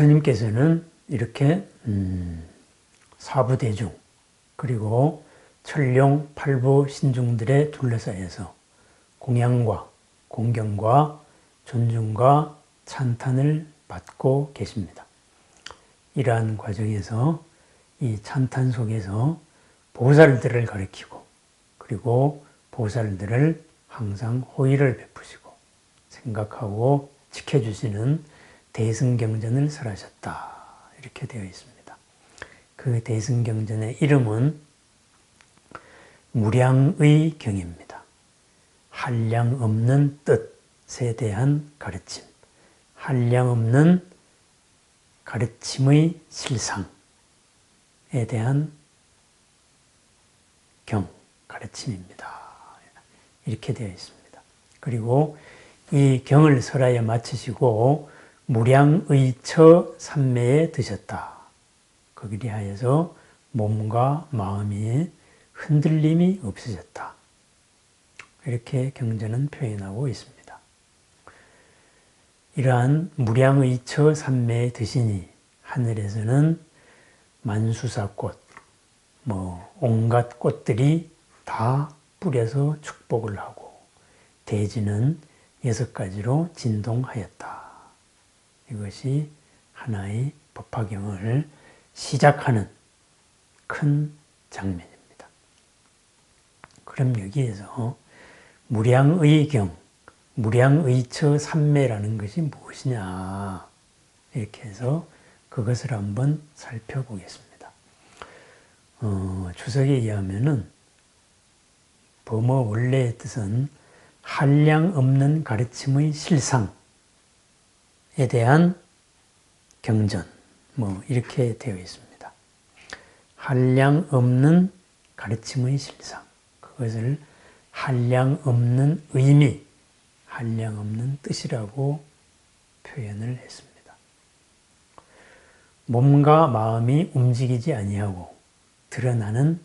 부처님께서는 이렇게 음, 사부대중 그리고 천룡 팔부 신중들의 둘러싸여서 공양과 공경과 존중과 찬탄을 받고 계십니다. 이러한 과정에서 이 찬탄 속에서 보살들을 가리키고 그리고 보살들을 항상 호의를 베푸시고 생각하고 지켜주시는 대승경전을 설하셨다. 이렇게 되어 있습니다. 그 대승경전의 이름은 무량의 경입니다. 한량 없는 뜻에 대한 가르침, 한량 없는 가르침의 실상에 대한 경, 가르침입니다. 이렇게 되어 있습니다. 그리고 이 경을 설하여 마치시고 무량의 처 삼매에 드셨다. 거기리 하여서 몸과 마음이 흔들림이 없어졌다. 이렇게 경전은 표현하고 있습니다. 이러한 무량의 처 삼매에 드시니 하늘에서는 만수사꽃, 뭐 온갖 꽃들이 다 뿌려서 축복을 하고 대지는 여섯 가지로 진동하였다. 이것이 하나의 법화경을 시작하는 큰 장면입니다. 그럼 여기에서 무량의 경, 무량의처 삼매라는 것이 무엇이냐 이렇게 해서 그것을 한번 살펴보겠습니다. 어, 주석에 의하면은 범어 원래의 뜻은 한량 없는 가르침의 실상에 대한 경전, 뭐, 이렇게 되어 있습니다. 한량 없는 가르침의 실상. 그것을 한량 없는 의미, 한량 없는 뜻이라고 표현을 했습니다. 몸과 마음이 움직이지 아니하고 드러나는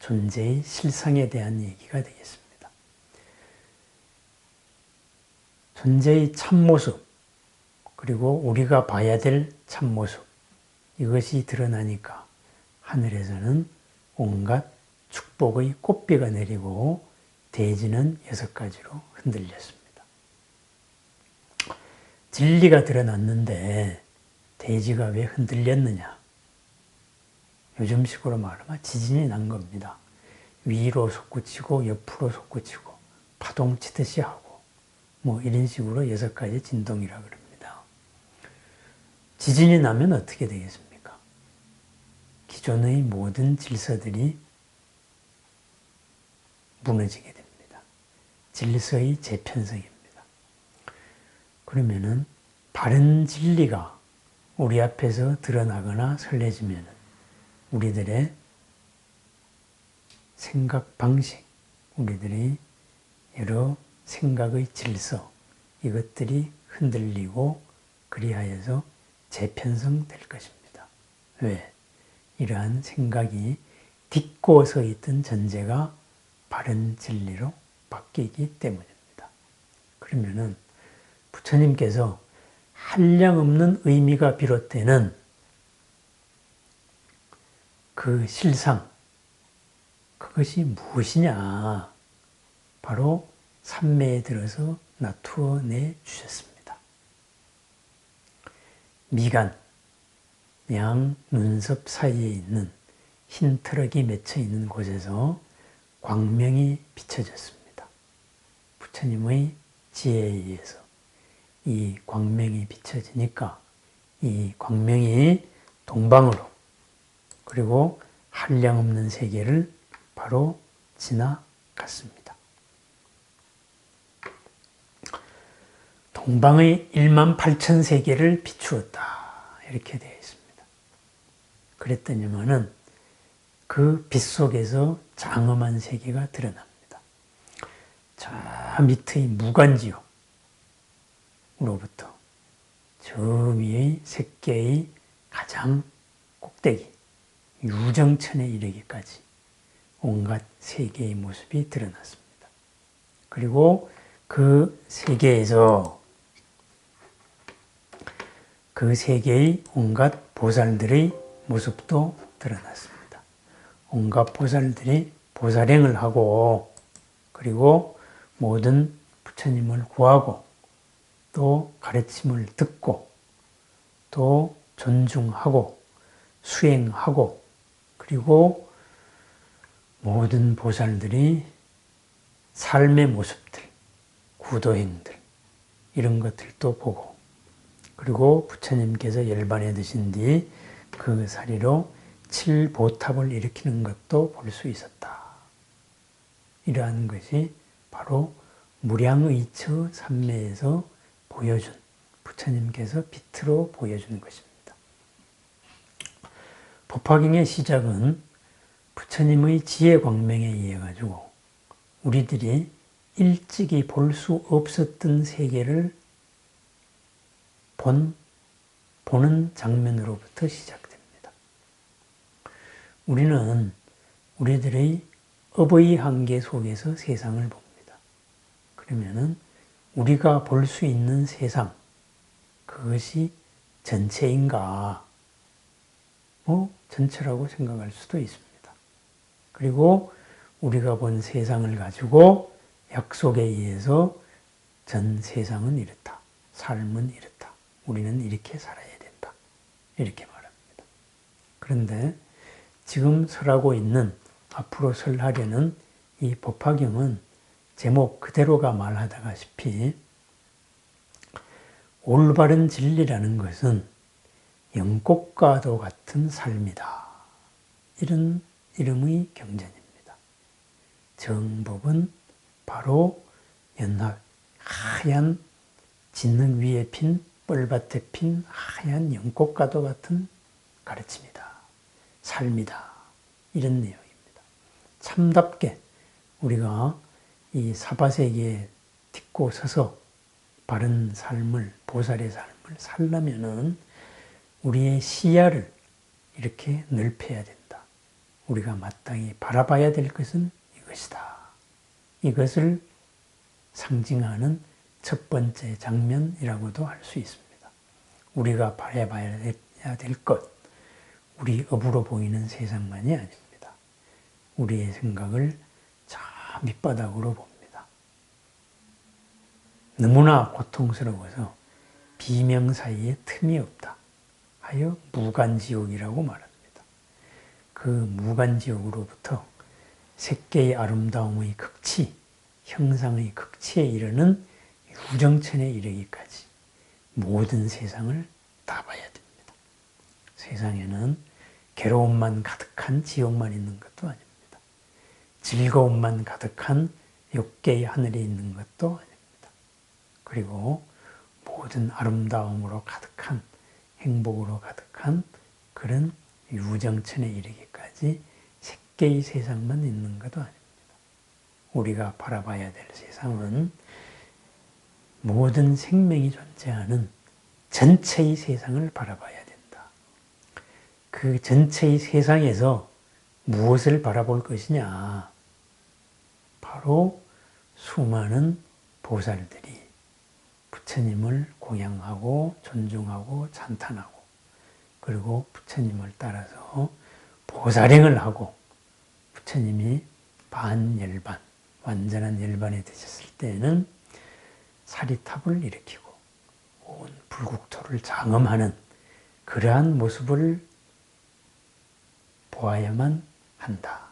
존재의 실상에 대한 얘기가 되겠습니다. 존재의 참모습, 그리고 우리가 봐야 될 참모습, 이것이 드러나니까 하늘에서는 온갖 축복의 꽃비가 내리고 대지는 여섯 가지로 흔들렸습니다. 진리가 드러났는데 대지가 왜 흔들렸느냐? 요즘식으로 말하면 지진이 난 겁니다. 위로 솟구치고 옆으로 솟구치고 파동 치듯이 하고 뭐 이런 식으로 여섯 가지 진동이라 그럽니다. 지진이 나면 어떻게 되겠습니까? 기존의 모든 질서들이 무너지게 됩니다. 질서의 재편성입니다. 그러면은 바른 진리가 우리 앞에서 드러나거나 설레지면 우리들의 생각 방식, 우리들의 여러 생각의 질서 이것들이 흔들리고 그리하여서 재편성될 것입니다. 왜? 이러한 생각이 딛고 서 있던 전제가 바른 진리로 바뀌기 때문입니다. 그러면은 부처님께서 한량없는 의미가 비롯되는 그 실상, 그것이 무엇이냐? 바로 삼매에 들어서 나투어 내 주셨습니다. 미간, 양 눈썹 사이에 있는 흰 트럭이 맺혀 있는 곳에서 광명이 비춰졌습니다. 부처님의 지혜에 의해서 이 광명이 비춰지니까 이 광명이 동방으로 그리고 한량 없는 세계를 바로 지나갔습니다. 동방의 1만 8천 세계를 비추었다. 이렇게 되어 있습니다. 그랬더니만은 그 빛 속에서 장엄한 세계가 드러납니다. 저 밑의 무간지옥으로부터 저 위의 색계의 가장 꼭대기 유정천에 이르기까지 온갖 세계의 모습이 드러났습니다. 그리고 그 세계에서 그 세계의 온갖 보살들의 모습도 드러났습니다. 온갖 보살들이 보살행을 하고 그리고 모든 부처님을 구하고 또 가르침을 듣고 또 존중하고 수행하고 그리고 모든 보살들이 삶의 모습들, 구도행들 이런 것들도 보고 그리고 부처님께서 열반에 드신 뒤 그 사리로 칠보탑을 일으키는 것도 볼 수 있었다. 이러한 것이 바로 무량의처 삼매에서 보여준 부처님께서 빛으로 보여준 것입니다. 법화경의 시작은 부처님의 지혜 광명에 의해 가지고 우리들이 일찍이 볼 수 없었던 세계를 본 보는 장면으로부터 시작됩니다. 우리는 우리들의 업의 한계 속에서 세상을 봅니다. 그러면은 우리가 볼 수 있는 세상, 그것이 전체인가? 뭐, 전체라고 생각할 수도 있습니다. 그리고 우리가 본 세상을 가지고 약속에 의해서 전 세상은 이렇다. 삶은 이렇다. 우리는 이렇게 살아야 된다. 이렇게 말합니다. 그런데 지금 설하고 있는 앞으로 설하려는 이 법화경은 제목 그대로가 말하다시피 올바른 진리라는 것은 영꽃과도 같은 삶이다. 이런 이름의 경전입니다. 정법은 바로 연합 하얀 진능 위에 핀 뻘밭에 핀 하얀 연꽃과도 같은 가르침이다. 삶이다. 이런 내용입니다. 참답게 우리가 이 사바세계에 딛고 서서 바른 삶을, 보살의 삶을 살려면은 우리의 시야를 이렇게 넓혀야 된다. 우리가 마땅히 바라봐야 될 것은 이것이다. 이것을 상징하는 첫 번째 장면이라고도 할 수 있습니다. 우리가 바라봐야 될 것, 우리 업으로 보이는 세상만이 아닙니다. 우리의 생각을 저 밑바닥으로 봅니다. 너무나 고통스러워서 비명 사이에 틈이 없다. 하여 무간지옥이라고 말합니다. 그 무간지옥으로부터 색계의 아름다움의 극치, 형상의 극치에 이르는 유정천에 이르기까지 모든 세상을 다 봐야 됩니다. 세상에는 괴로움만 가득한 지옥만 있는 것도 아닙니다. 즐거움만 가득한 육계의 하늘이 있는 것도 아닙니다. 그리고 모든 아름다움으로 가득한 행복으로 가득한 그런 유정천에 이르기까지 색계의 세상만 있는 것도 아닙니다. 우리가 바라봐야 될 세상은 모든 생명이 존재하는 전체의 세상을 바라봐야 그 전체의 세상에서 무엇을 바라볼 것이냐? 바로 수많은 보살들이 부처님을 공양하고 존중하고 찬탄하고 그리고 부처님을 따라서 보살행을 하고 부처님이 반열반, 완전한 열반이 되셨을 때에는 사리탑을 일으키고 온 불국토를 장엄하는 그러한 모습을 보아야만 한다.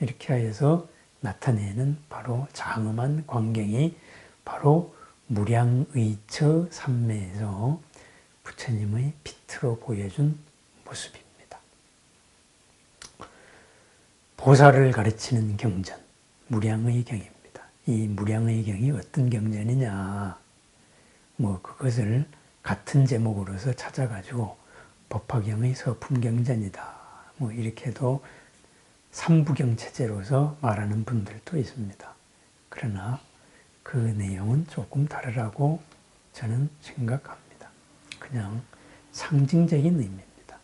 이렇게 하여서 나타내는 바로 장엄한 광경이 바로 무량의처 삼매에서 부처님의 빛으로 보여준 모습입니다. 보살을 가르치는 경전, 무량의 경입니다. 이 무량의 경이 어떤 경전이냐, 뭐 그것을 같은 제목으로서 찾아가지고 법화경의 서품경전이다. 뭐 이렇게도 삼부경 체제로서 말하는 분들도 있습니다. 그러나 그 내용은 조금 다르라고 저는 생각합니다. 그냥 상징적인 의미입니다.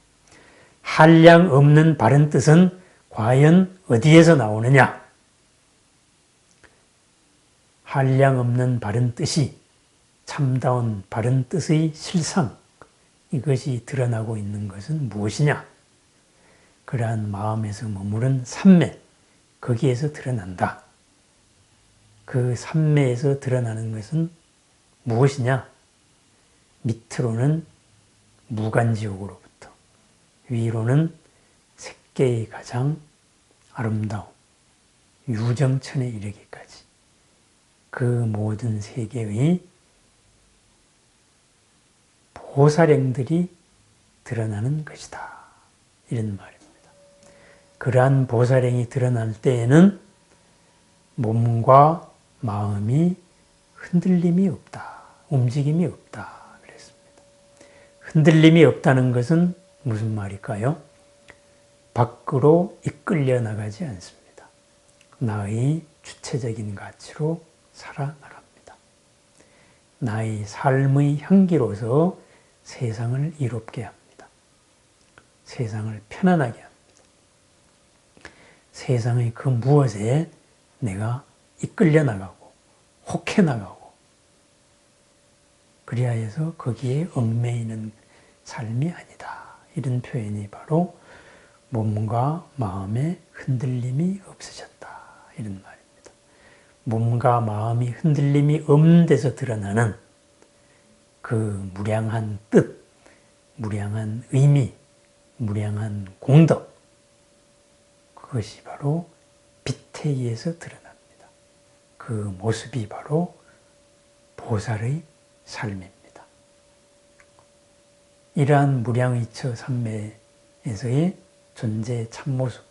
한량 없는 바른 뜻은 과연 어디에서 나오느냐? 한량 없는 바른 뜻이 참다운 바른 뜻의 실상, 이것이 드러나고 있는 것은 무엇이냐? 그러한 마음에서 머무른 삼매, 거기에서 드러난다. 그 삼매에서 드러나는 것은 무엇이냐? 밑으로는 무간지옥으로부터, 위로는 색계의 가장 아름다움, 유정천에 이르기까지 그 모든 세계의 보살행들이 드러나는 것이다. 이런 말입니다. 그러한 보살행이 드러날 때에는 몸과 마음이 흔들림이 없다. 움직임이 없다. 그랬습니다. 흔들림이 없다는 것은 무슨 말일까요? 밖으로 이끌려 나가지 않습니다. 나의 주체적인 가치로 살아나갑니다. 나의 삶의 향기로서 세상을 이롭게 합니다. 세상을 편안하게 합니다. 세상의 그 무엇에 내가 이끌려 나가고 혹해 나가고 그리하 여서 거기에 얽매이는 삶이 아니다. 이런 표현이 바로 몸과 마음의 흔들림이 없어졌다. 이런 말입니다. 몸과 마음이 흔들림이 없는 데서 드러나는 그 무량한 뜻, 무량한 의미, 무량한 공덕, 그것이 바로 의해서 드러납니다. 그 모습이 바로 보살의 삶입니다. 이러한 무량의처 삼매에서의 존재의 참모습,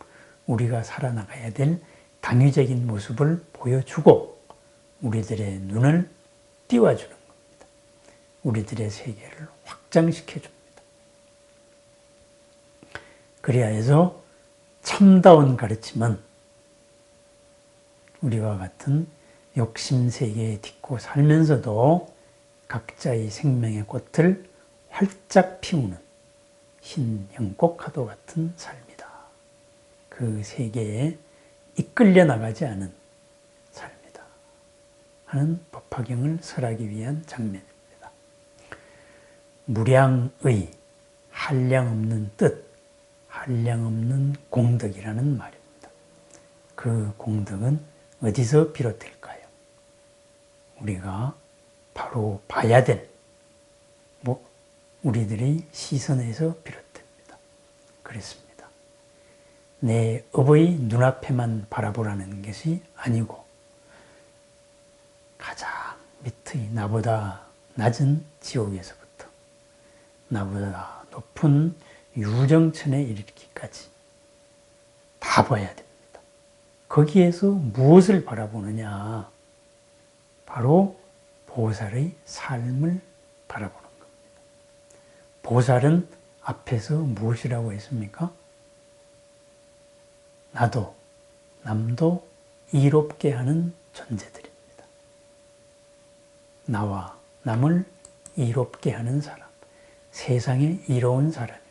우리가 살아나가야 될 당위적인 모습을 보여주고 우리들의 눈을 띄워주는 겁니다. 우리들의 세계를 확장시켜 줍니다. 그리하여서 참다운 가르침은 우리와 같은 욕심 세계에 딛고 살면서도 각자의 생명의 꽃을 활짝 피우는 흰 연꽃화도 같은 삶이다. 그 세계에 이끌려 나가지 않은 삶이다. 하는 법화경을 설하기 위한 장면입니다. 무량의 한량 없는 뜻, 한량 없는 공덕이라는 말입니다. 그 공덕은 어디서 비롯될까요? 우리가 바로 봐야 될, 뭐, 우리들의 시선에서 비롯됩니다. 그렇습니다. 내 업의 눈앞에만 바라보라는 것이 아니고, 가장 밑의 나보다 낮은 지옥에서부터, 나보다 높은 유정천에 이르기까지 다 봐야 됩니다. 거기에서 무엇을 바라보느냐? 바로 보살의 삶을 바라보는 겁니다. 보살은 앞에서 무엇이라고 했습니까? 나도, 남도 이롭게 하는 존재들입니다. 나와 남을 이롭게 하는 사람, 세상에 이로운 사람입니다.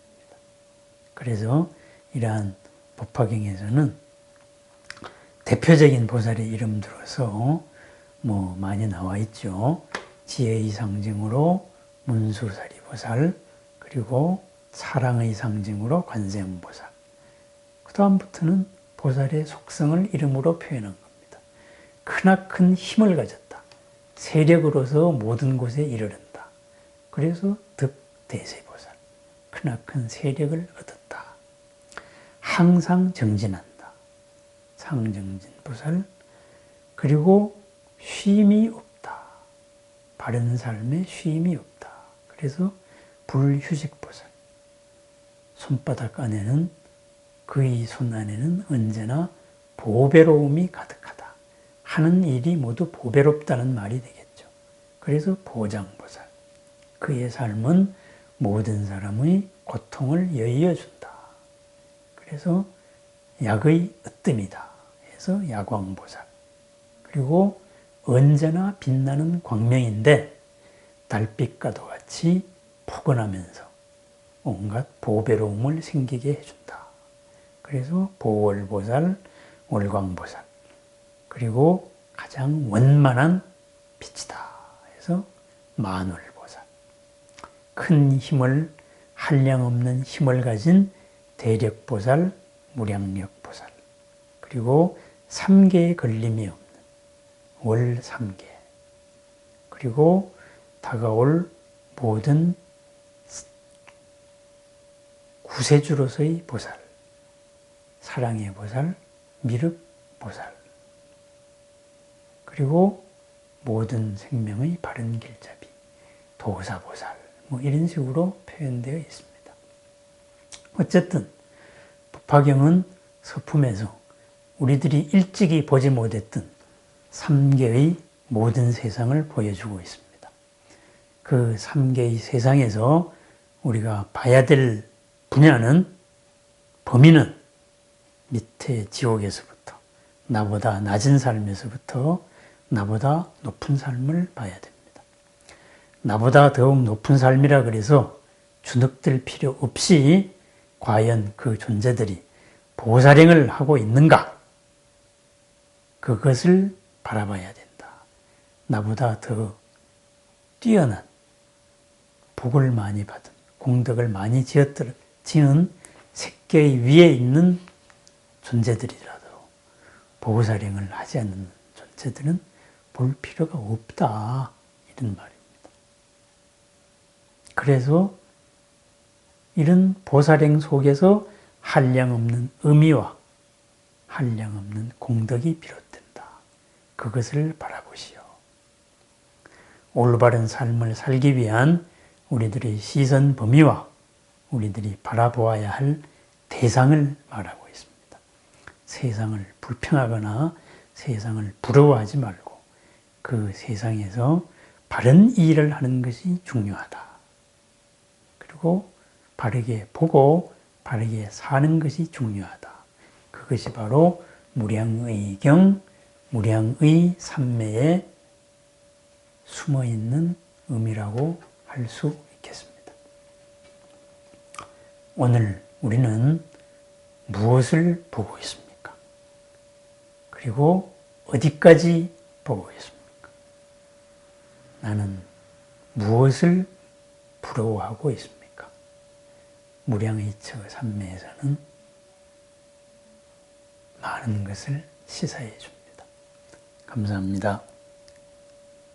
그래서 이러한 법화경에서는 대표적인 보살의 이름 들어서 뭐 많이 나와 있죠. 지혜의 상징으로 문수사리 보살, 그리고 사랑의 상징으로 관세음보살. 그 다음부터는 보살의 속성을 이름으로 표현한 겁니다. 크나큰 힘을 가졌다. 세력으로서 모든 곳에 이르른다. 그래서 득대세보살. 크나큰 세력을 얻었다. 항상 정진한다. 상정진 보살. 그리고 쉼이 없다. 바른 삶에 쉼이 없다. 그래서 불휴식 보살. 손바닥 안에는 그의 손 안에는 언제나 보배로움이 가득하다. 하는 일이 모두 보배롭다는 말이 되겠죠. 그래서 보장보살. 그의 삶은 모든 사람의 고통을 여의어준다. 그래서 약의 으뜸이다. 해서 야광보살. 그리고 언제나 빛나는 광명인데 달빛과도 같이 포근하면서 온갖 보배로움을 생기게 해준다. 그래서 보월보살, 월광보살. 그리고 가장 원만한 빛이다. 해서 만월보살. 큰 힘을 한량 없는 힘을 가진 대력보살, 무량력보살, 그리고 삼계의 걸림이 없는 월삼계, 그리고 다가올 모든 구세주로서의 보살, 사랑의 보살, 미륵 보살, 그리고 모든 생명의 바른 길잡이, 도사 보살, 뭐 이런 식으로 표현되어 있습니다. 어쨌든 법화경은 서품에서 우리들이 일찍이 보지 못했던 삼계의 모든 세상을 보여주고 있습니다. 그 삼계의 세상에서 우리가 봐야 될 분야는 범위는 밑에 지옥에서부터 나보다 낮은 삶에서부터 나보다 높은 삶을 봐야 됩니다. 나보다 더욱 높은 삶이라 그래서 주눅들 필요 없이 과연 그 존재들이 보살행을 하고 있는가? 그것을 바라봐야 된다. 나보다 더 뛰어난 복을 많이 받은 공덕을 많이 지었들, 지은 색계의 위에 있는 존재들이라도 보살행을 하지 않는 존재들은 볼 필요가 없다. 이런 말입니다. 그래서 이런 보살행 속에서 한량 없는 의미와 한량 없는 공덕이 비롯된다. 그것을 바라보시오. 올바른 삶을 살기 위한 우리들의 시선 범위와 우리들이 바라보아야 할 대상을 있습니다. 세상을 불평하거나 세상을 부러워하지 말고 그 세상에서 바른 일을 하는 것이 중요하다. 그리고 바르게 보고 바르게 사는 것이 중요하다. 그것이 바로 무량의경, 무량의 삼매에 숨어 있는 의미라고 할 수 있겠습니다. 오늘 우리는 무엇을 보고 있습니까? 그리고 어디까지 보고 있습니까? 나는 무엇을 부러워하고 있습니까? 무량의 처 삼매에서는 많은 것을 시사해 줍니다. 감사합니다.